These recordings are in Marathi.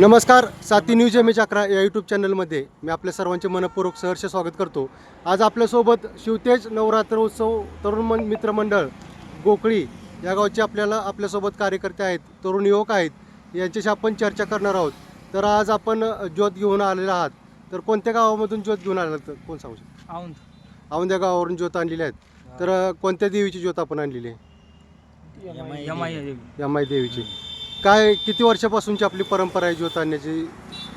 नमस्कार साती न्यूज एम एच अकरा या यूट्यूब चॅनलमध्ये मी आपल्या सर्वांचे मनपूर्वक सहर्ष स्वागत करतो. आज आपल्यासोबत शिवतेज नवरात्र उत्सव तरुण मन मित्रमंडळ गोकळी या गावचे आपल्याला आपल्यासोबत कार्यकर्ते आहेत तरुण युवक आहेत यांच्याशी आपण चर्चा करणार आहोत. तर आज आपण ज्योत घेऊन आलेला आहात. तर कोणत्या गावामधून ज्योत घेऊन आलेला तर कोण सांगू शकतो? औंध. औंध्या गावावरून ज्योत आणलेली आहेत. तर कोणत्या देवीची ज्योत आपण आणलेली आहे? यमाई देवीची. काय किती वर्षापासूनची आपली परंपरा आहे ज्योत आणण्याची?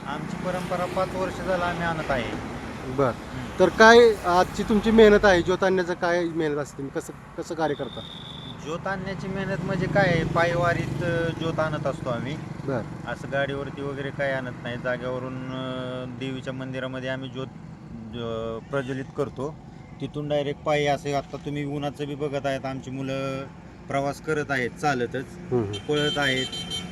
आमची परंपरा पाच वर्ष झालं आम्ही आणत आहे. बर. तर काय आजची तुमची मेहनत आहे? ज्योत आणण्याचं काय मेहनत असते? तुम्ही कसं कसं कार्य करता? ज्योत आणण्याची मेहनत म्हणजे काय? आहे पायवारीत अ, ज्योत आणत असतो आम्ही. बर. असं गाडीवरती वगैरे काय आणत नाही. जाग्यावरून अ, देवीच्या मंदिरामध्ये आम्ही ज्योत प्रज्वलित करतो. तिथून डायरेक्ट पायी असे आता तुम्ही उन्हाचं बी बघत आहेत. आमची मुलं प्रवास करत आहेत चालतच. पळत आहेत.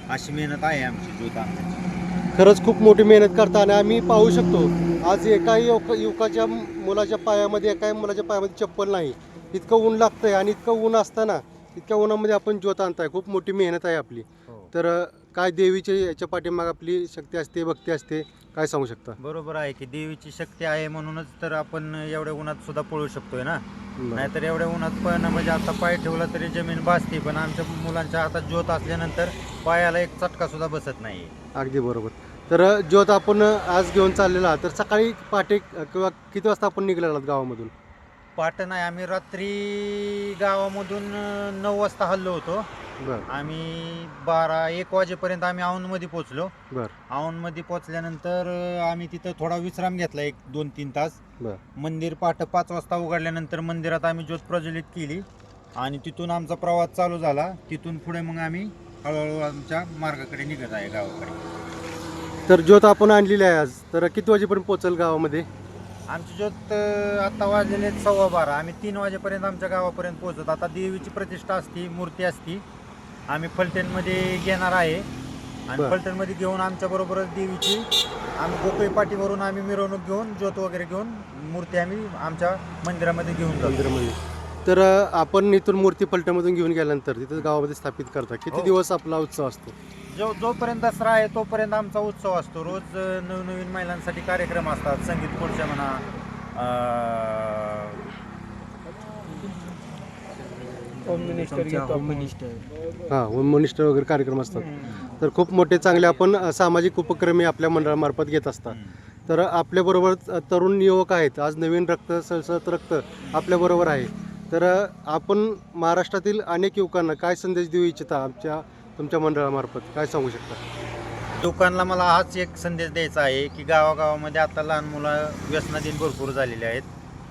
अशी मेहनत आहे आमची आणण्याची खरंच खूप मोठी मेहनत करता आणि आम्ही पाहू शकतो आज एकाही युवक युवकाच्या मुलाच्या पायामध्ये एकाही मुलाच्या पायामध्ये चप्पल नाही. इतकं ऊन लागतंय आणि इतकं ऊन असताना इतक्या उन्हामध्ये आपण ज्योत आणताय. खूप मोठी मेहनत आहे आपली. तर अ, काय देवीचे याच्या पाठीमाग आपली शक्ती असते भक्ती असते काय सांगू शकता? बरोबर आहे की देवीची शक्ती आहे म्हणूनच तर आपण एवढ्या उन्हात सुद्धा पळू शकतोय ना? नाहीतर एवढ्या उन्हात पळणं म्हणजे आता पाय ठेवला तरी जमीन भासते पण आमच्या मुलांच्या हातात ज्योत असल्यानंतर पायाला एक चटका सुद्धा बसत नाही अगदी बरोबर. तर ज्योत आपण आज घेऊन चाललेला तर सकाळी पहाटे किंवा किती वाजता आपण निघलेला गावामधून? पाट नाही आम्ही रात्री गावामधून नऊ वाजता हल्लो होतो. बर. आम्ही बारा एक वाजेपर्यंत आम्ही औंधमध्ये पोचलो बर. औंधमध्ये पोचल्यानंतर अं, आम्ही तिथं थोडा विश्राम घेतला एक दोन तीन तास. बर. मंदिर पाठ पाच वाजता उघडल्यानंतर मंदिरात आम्ही ज्योत प्रज्वलित केली. आणि तिथून आमचा प्रवास चालू झाला. तिथून पुढे मग आम्ही हळूहळू आमच्या मार्गाकडे निघत आहे गावाकडे. तर ज्योत आपण आणलेली आहे आज. तर किती वाजेपर्यंत पोहोचल गावामध्ये? आमची ज्योत आता वाजलेले सव्वा बारा. आम्ही तीन वाजेपर्यंत आमच्या गावापर्यंत पोहोचत आता देवीची प्रतिष्ठा असती मूर्ती असती. आम्ही फलटणमध्ये घेणार आहे. आणि बरं. फलटणमध्ये घेऊन आमच्या बरोबरच देवीची आम्ही गोकळी पाठीवरून आम्ही मिरवणूक घेऊन ज्योत वगैरे घेऊन मूर्ती आम्ही आमच्या मंदिरामध्ये घेऊन जातो. मंदिरामध्ये. तर अ, आपण इथून मूर्ती पलट्यामधून घेऊन गेल्यानंतर तिथं गावामध्ये स्थापित करता. किती हो. दिवस आपला उत्सव असतो? जो जोपर्यंत दसरा आहे तोपर्यंत आमचा उत्सव असतो. रोज अ, नवनवीन महिलांसाठी कार्यक्रम असतात. संगीत खुर्च्या म्हणा अ, होम मिनिस्टर घेतो हां होम मिनिस्टर वगैरे कार्यक्रम असतात. तर खूप मोठे चांगले आपण अ, सामाजिक उपक्रम हे आपल्या मंडळामार्फत घेत असतात. तर आपल्याबरोबर तरुण युवक आहेत. आज नवीन रक्त सळसळत रक्त आपल्याबरोबर आहे. तर अ, आपण महाराष्ट्रातील अनेक युवकांना काय संदेश देऊ इच्छिता? आमच्या तुमच्या मंडळामार्फत काय सांगू शकता? लोकांना मला हाच एक संदेश द्यायचा आहे की गावागावामध्ये आता लहान मुलं व्यसनाधीन भरपूर झालेले आहेत.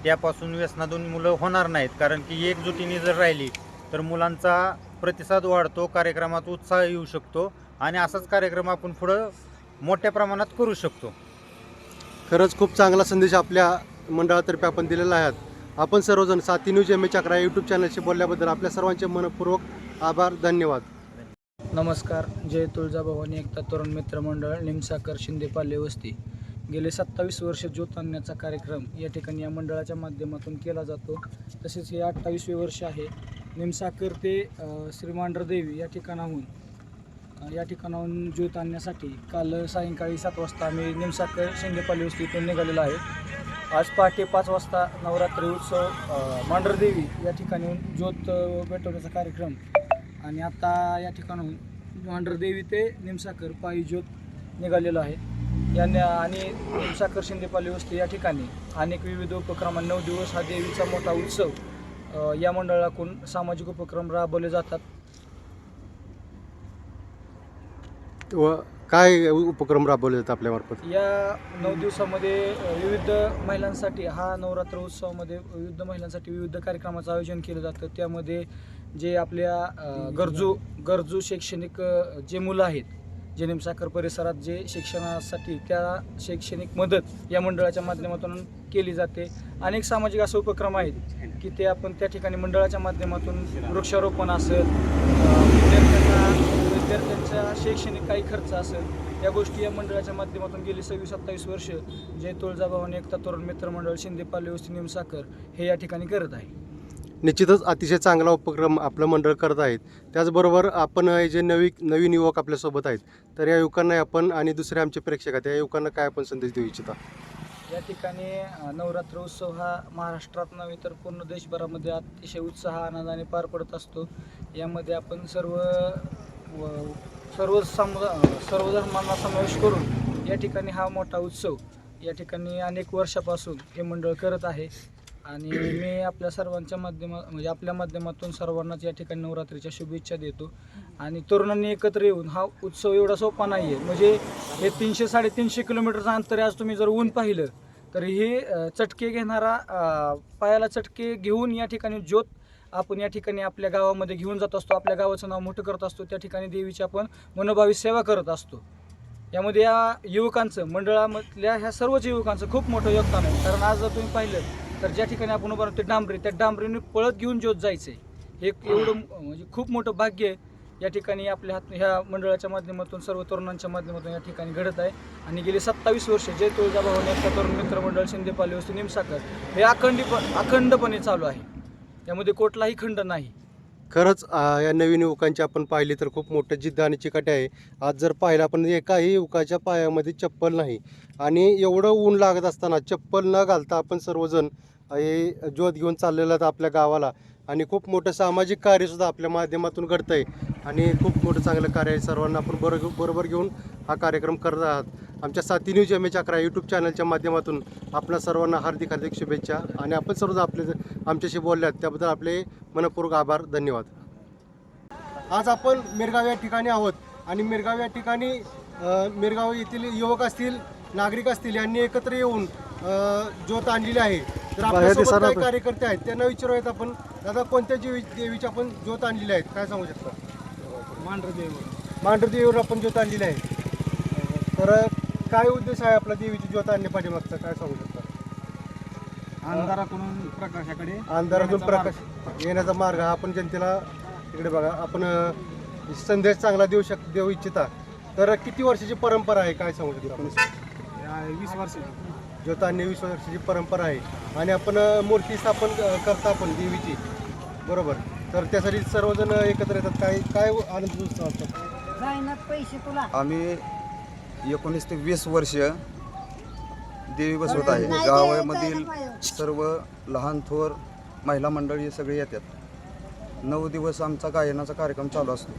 त्यापासून व्यसनाधीन मुलं होणार नाहीत कारण की एकजुटीने जर राहिली तर मुलांचा प्रतिसाद वाढतो कार्यक्रमात उत्साह येऊ शकतो आणि असाच कार्यक्रम आपण पुढं मोठ्या प्रमाणात करू शकतो. खरंच खूप चांगला संदेश आपल्या मंडळातर्फे आपण दिलेला आहे. आपण सर्वजण साती न्यूज एम एच अकरा यूट्यूब चॅनलशी बोलल्याबद्दल आपल्या सर्वांचे मनपूर्वक आभार धन्यवाद. नमस्कार जय तुळजाभवानी एकता तरुण मित्र मंडळ निमसाकर शिंदेपाले वस्ती. गेले सत्तावीस वर्ष ज्योत आणण्याचा कार्यक्रम या ठिकाणी या मंडळाच्या माध्यमातून केला जातो. तसेच हे अठ्ठावीसवे वर्ष आहे. निमसाकर ते श्री मांढरदेवी या ठिकाणाहून या ठिकाणाहून ज्योत आणण्यासाठी काल सायंकाळी सात वाजता आम्ही निमसाकर शिंदेपाले वस्ती इथून निघालेलो आहे. आज पहाटे पाच वाजता नवरात्री उत्सव मांढरदेवी या ठिकाणीहून ज्योत भेटवण्याचा पेटवण्याचा कार्यक्रम. आणि आता या ठिकाणाहून मांढरदेवी ते निमसाकर पायी ज्योत निघालेलो आहे. या न- आणि निमसाकर शिंदेपाली वस्ती या ठिकाणी अनेक विविध उपक्रमांना नऊ दिवस हा देवीचा मोठा उत्सव या मंडळाकडून सामाजिक उपक्रम राबवले जातात. व काय उपक्रम राबवले जातात आपल्यामार्फत या नऊ दिवसामध्ये विविध महिलांसाठी हा नवरात्र उत्सवामध्ये विविध महिलांसाठी विविध कार्यक्रमाचं आयोजन केलं जातं. त्यामध्ये जे आपल्या गरजू गरजू शैक्षणिक जे मुलं आहेत जे निमसाखर परिसरात जे शिक्षणासाठी त्या शैक्षणिक मदत या मंडळाच्या माध्यमातून केली जाते. अनेक सामाजिक असे उपक्रम आहेत की ते आपण त्या ठिकाणी मंडळाच्या माध्यमातून वृक्षारोपण असेल विद्यार्थ्यांना विद्यार्थ्यांचा शैक्षणिक काही खर्च असेल या गोष्टी या मंडळाच्या माध्यमातून गेली सव्वीस सत्तावीस वर्ष जे तुळजाभवानी एकता तरुण मित्र मंडळ शिंदे पाले वस्ती निमसाकर हे या ठिकाणी करत आहे. निश्चितच अतिशय चांगला उपक्रम आपलं मंडळ करत आहेत. त्याचबरोबर आपण हे जे नवी नवीन युवक आपल्यासोबत आहेत तर या युवकांना आपण आणि दुसरे आमचे प्रेक्षक आहेत या युवकांना काय आपण संदेश देऊ इच्छिता? या ठिकाणी नवरात्र उत्सव हा महाराष्ट्रात नव्हे तर पूर्ण देशभरामध्ये अतिशय उत्साह आनंदाने पार पडत असतो. यामध्ये आपण सर्व व- सर्व समुदा सर्व धर्मांना समावेश करून या ठिकाणी हा मोठा उत्सव या ठिकाणी अनेक वर्षापासून हे मंडळ करत आहे. आणि मी आपल्या सर्वांच्या माध्यमा म्हणजे आपल्या माध्यमातून सर्वांनाच या ठिकाणी नवरात्रीच्या शुभेच्छा देतो. आणि तरुणांनी एकत्र येऊन हा उत्सव एवढा सोपा नाही आहे म्हणजे हे तीनशे साडेतीनशे किलोमीटरचं अंतर आज तुम्ही जर ऊन पाहिलं तर हे चटके घेणारा पायाला चटके घेऊन या ठिकाणी ज्योत आपण या ठिकाणी आपल्या गावामध्ये घेऊन जात असतो. आपल्या गावाचं नाव मोठं करत असतो. त्या ठिकाणी देवीची आपण मनोभावी सेवा करत असतो. यामध्ये या युवकांचं मंडळामधल्या ह्या सर्वच युवकांचं खूप मोठं योगदान आहे. कारण आज जर तुम्ही पाहिलं तर ज्या ठिकाणी आपण उभं राहतो ते डांबरी. त्या डांबरीने पळत घेऊन ज्योत जायचं हे एक एवढं म्हणजे खूप मोठं भाग्य आहे. या ठिकाणी आपल्या हात ह्या मंडळाच्या माध्यमातून सर्व तरुणांच्या माध्यमातून या ठिकाणी घडत आहे. आणि गेले सत्तावीस वर्ष जय तुळजाभवानी एकता तरुण मित्रमंडळ शिंदे पाले वस्तू निमसाकर हे अखंडी अखंडपणे चालू आहे. त्यामध्ये कुठलाही खंड नाही. खरंच या नवीन युवकांची आपण पाहिली तर खूप मोठं जिद्द आणि चिकाटी आहे. आज जर पाहिलं आपण एकाही युवकाच्या पायामध्ये चप्पल नाही. आणि एवढं ऊन लागत असताना चप्पल न घालता आपण सर्वजण हे ज्योत घेऊन चाललेलं आहेत आपल्या गावाला. आणि खूप मोठं सामाजिक कार्यसुद्धा आपल्या माध्यमातून घडतं आहे आणि खूप मोठं चांगलं कार्य आहे. सर्वांना आपण बरोबर बरोबर घेऊन हा कार्यक्रम करत आहात. आमच्या साथी न्यूज एम एच अकरा यूट्यूब चॅनलच्या माध्यमातून आपल्या सर्वांना हार्दिक हार्दिक शुभेच्छा आणि आपण सर्व आपले आमच्याशी बोलल्यात त्याबद्दल आपले मनपूर्वक आभार धन्यवाद. आज आपण मिरगाव या ठिकाणी आहोत आणि मिरगाव या ठिकाणी मिरगाव येथील युवक असतील नागरिक असतील यांनी एकत्र येऊन ज्योत आणलेली आहे. तर आपल्यासोबत काही कार्यकर्ते आहेत त्यांना विचारूयात आपण. दादा कोणत्या देवी देवीची आपण ज्योत आणलेली आहेत काय सांगू शकता? मांडरदेवीवर आपण ज्योत आणलेली आहे. तर काय उद्देश आहे आपला देवीची ज्योत आणणे पाठीमागचा? काय सांगू शकता? अंधारातून प्रकाशाकडे अंधारातून प्रकाश येण्याचा मार्ग. हा आपण जनतेला इकडे बघा आपण अ, संदेश चांगला देऊ शक देऊ इच्छिता. तर किती वर्षाची परंपरा आहे? काय सांगू शकता आपण? वीस वर्ष. ज्योत आणणे वीस वर्षाची परंपरा आहे. आणि आपण अ, मूर्ती स्थापन अ, करता आपण देवीची. बरोबर. तर त्यासाठी सर्वजण एकत्र येतात. काय काय आनंद उत्सव असतो? पैसे तुला. आम्ही एकोणीस ते वीस वर्ष देवी बसवत आहे. गावामधील सर्व लहान थोर महिला मंडळी हे सगळे येतात. नऊ दिवस आमचा गायनाचा कार्यक्रम चालू असतो.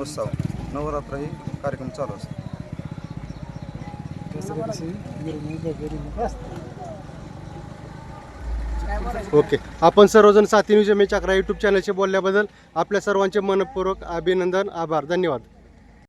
उत्सव नवरात्र ही कार्यक्रम चालू असतो. ओके. आपण सर्वजण साथी न्यूज एम एच अकरा यूट्यूब चॅनलशी बोलल्याबद्दल आपल्या सर्वांचे मनपूर्वक अभिनंदन आभार. धन्यवाद.